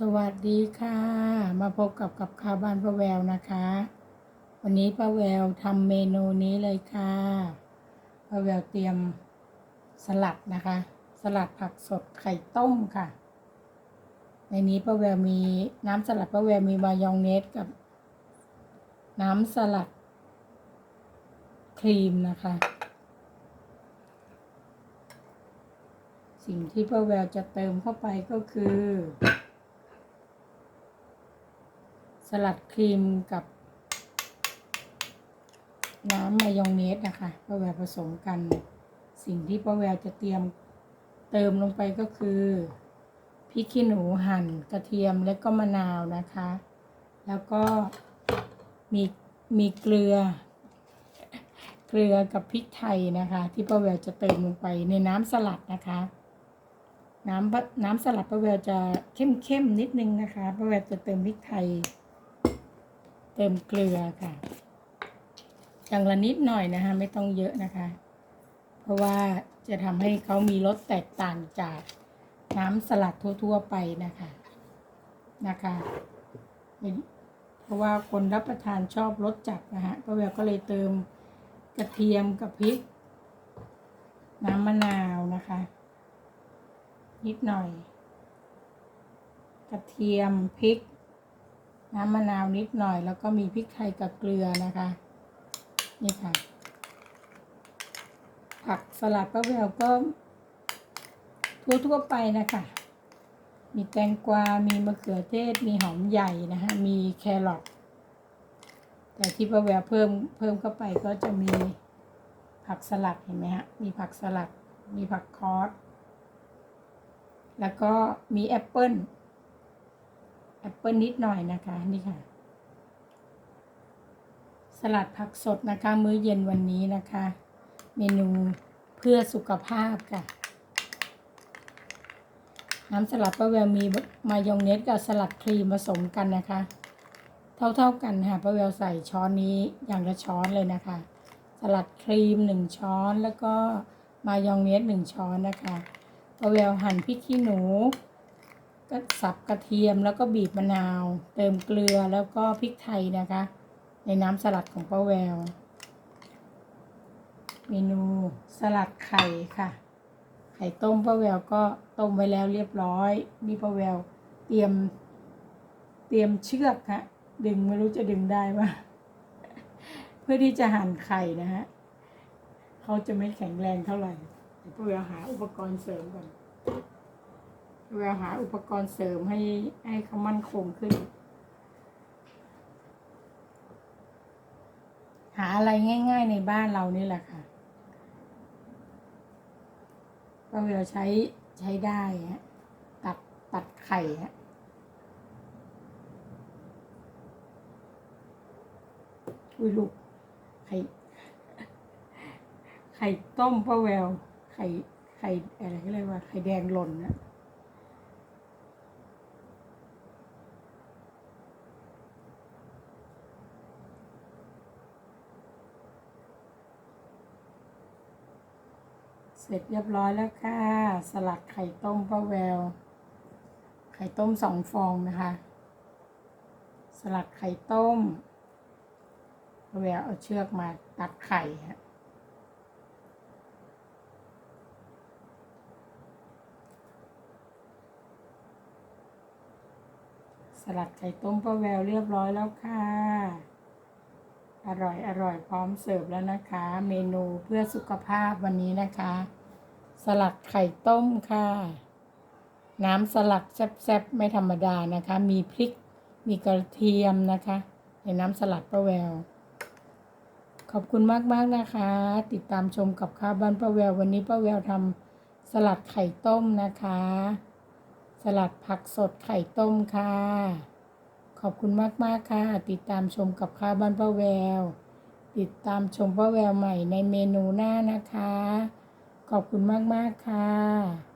สวัสดีค่ะ มาพบกับกับข้าวบ้านป้าแววนะคะ วันนี้ป้าแววทำเมนูนี้เลยค่ะป้าแววเตรียมสลัดนะคะ สลัดผักสดไข่ต้มค่ะ ในนี้ป้าแววมีน้ำสลัดป้าแววมีมายองเนสกับ น้ำสลัด ครีมนะคะ สิ่งที่ป้าแววจะเติมเข้าไปก็คือ สลัดครีมกับน้ำมายองเนสนะคะป้าแววผสมกัน สิ่งที่ป้าแววจะเตรียมเติมลงไปก็คือพริกขี้หนูหั่นกระเทียมและก็มะนาวนะคะ แล้วก็มีมีเกลือ เกลือกับพริกไทยนะคะ ที่ป้าแววจะเติมลงไปในน้ำสลัดนะคะ น้ำน้ำสลัดป้าแววจะเข้มๆนิดนึงนะคะป้าแววจะเติมพริกไทย เติมเกลือค่ะอย่างละนิดหน่อยนะคะ ไม่ต้องเยอะนะคะ เพราะว่าจะทำให้เขามีรสแตกต่างจากน้ำสลัดทั่ว ๆ ไปนะคะนะคะเพราะว่าคนรับประทานชอบรสจัดนะฮะป้าแววก็เลยเติมกระเทียมกับพริก น้ำมะนาวนะคะ นิดหน่อย กระเทียมพริก น้ำมะนาวนิดหน่อย แล้วก็มีพริกไทยกับเกลือนะคะ นี่ค่ะ ผักสลัดป้าแววก็ทั่วๆไปนะคะ มีแตงกวา มีมะเขือเทศ มีหอมใหญ่นะคะ มีแครอท แต่ที่ป้าแววเพิ่มเพิ่มเข้าไปก็จะมีผักสลัดเห็นไหมฮะ มีผักสลัด มีผักคอสแล้วก็มีแอปเปิ้ล แอปเปิลนิดหน่อยนะคะนี่ค่ะ สลัดผักสดนะคะ มื้อเย็นวันนี้นะคะ เมนูเพื่อสุขภาพค่ะ น้ำสลัดป้าแววมีมายองเนสกับสลัดครีมผสมกันนะคะ เท่าๆกันค่ะป้าแววใส่ช้อนนี้อย่างละช้อนเลยนะคะ สลัดครีมหนึ่งช้อนแล้วก็มายองเนสหนึ่งช้อนนะคะป้าแววหั่นพริกขี้หนู ก็สับกระเทียมแล้วก็บีบมะนาว เติมเกลือแล้วก็พริกไทยนะคะ ในน้ำสลัดของป้าแวว เมนูสลัดไข่ค่ะ ไข่ต้มป้าแววก็ต้มไว้แล้วเรียบร้อยนี่ป้าแววเตรียม เตรียมเชือกค่ะ ดึงไม่รู้จะดึงได้ว่าเพื่อที่จะหั่นไข่นะฮะเขาจะไม่แข็งแรงเท่าไหร่เป้าแววหาอุปกรณ์เสริมก่อน แววหาอุปกรณ์เสริมให้ให้เขามั่นคงขึ้น หาอะไรง่าย ๆ ในบ้านเรานี่แหละค่ะก็เวลาใช้ใช้ได้ฮะตัดตัดไข่ฮะอุ้ยลูกไข่ไข่ต้มป้าแวว ไข่ไข่อะไรก็เรียกว่าไข่แดงหล่นนะ เสร็จเรียบร้อยแล้วค่ะ สลัดไข่ต้มป้าแวว ไข่ต้มสองฟองนะคะ สลัดไข่ต้มป้าแววเอาเชือกมาตัดไข่ฮะสลัดไข่ต้มป้าแววเรียบร้อยแล้วค่ะ อร่อยอร่อยพร้อมเสิร์ฟแล้วนะคะ เมนูเพื่อสุขภาพวันนี้นะคะ สลัดไข่ต้มค่ะ น้ำสลัดแซ่บๆไม่ธรรมดานะคะ มีพริกมีกระเทียมนะคะ ในน้ำสลัดป้าแวว ขอบคุณมากๆนะคะ ติดตามชมกับข้าวบ้านป้าแวว วันนี้ป้าแววทำสลัดไข่ต้มนะคะ สลัดผักสดไข่ต้มค่ะ ขอบคุณมาก ๆ ค่ะ ติดตามชมกับข้าวบ้านป้าแวว ติดตามชมป้าแววใหม่ในเมนูหน้านะคะ ขอบคุณมาก ๆ ค่ะ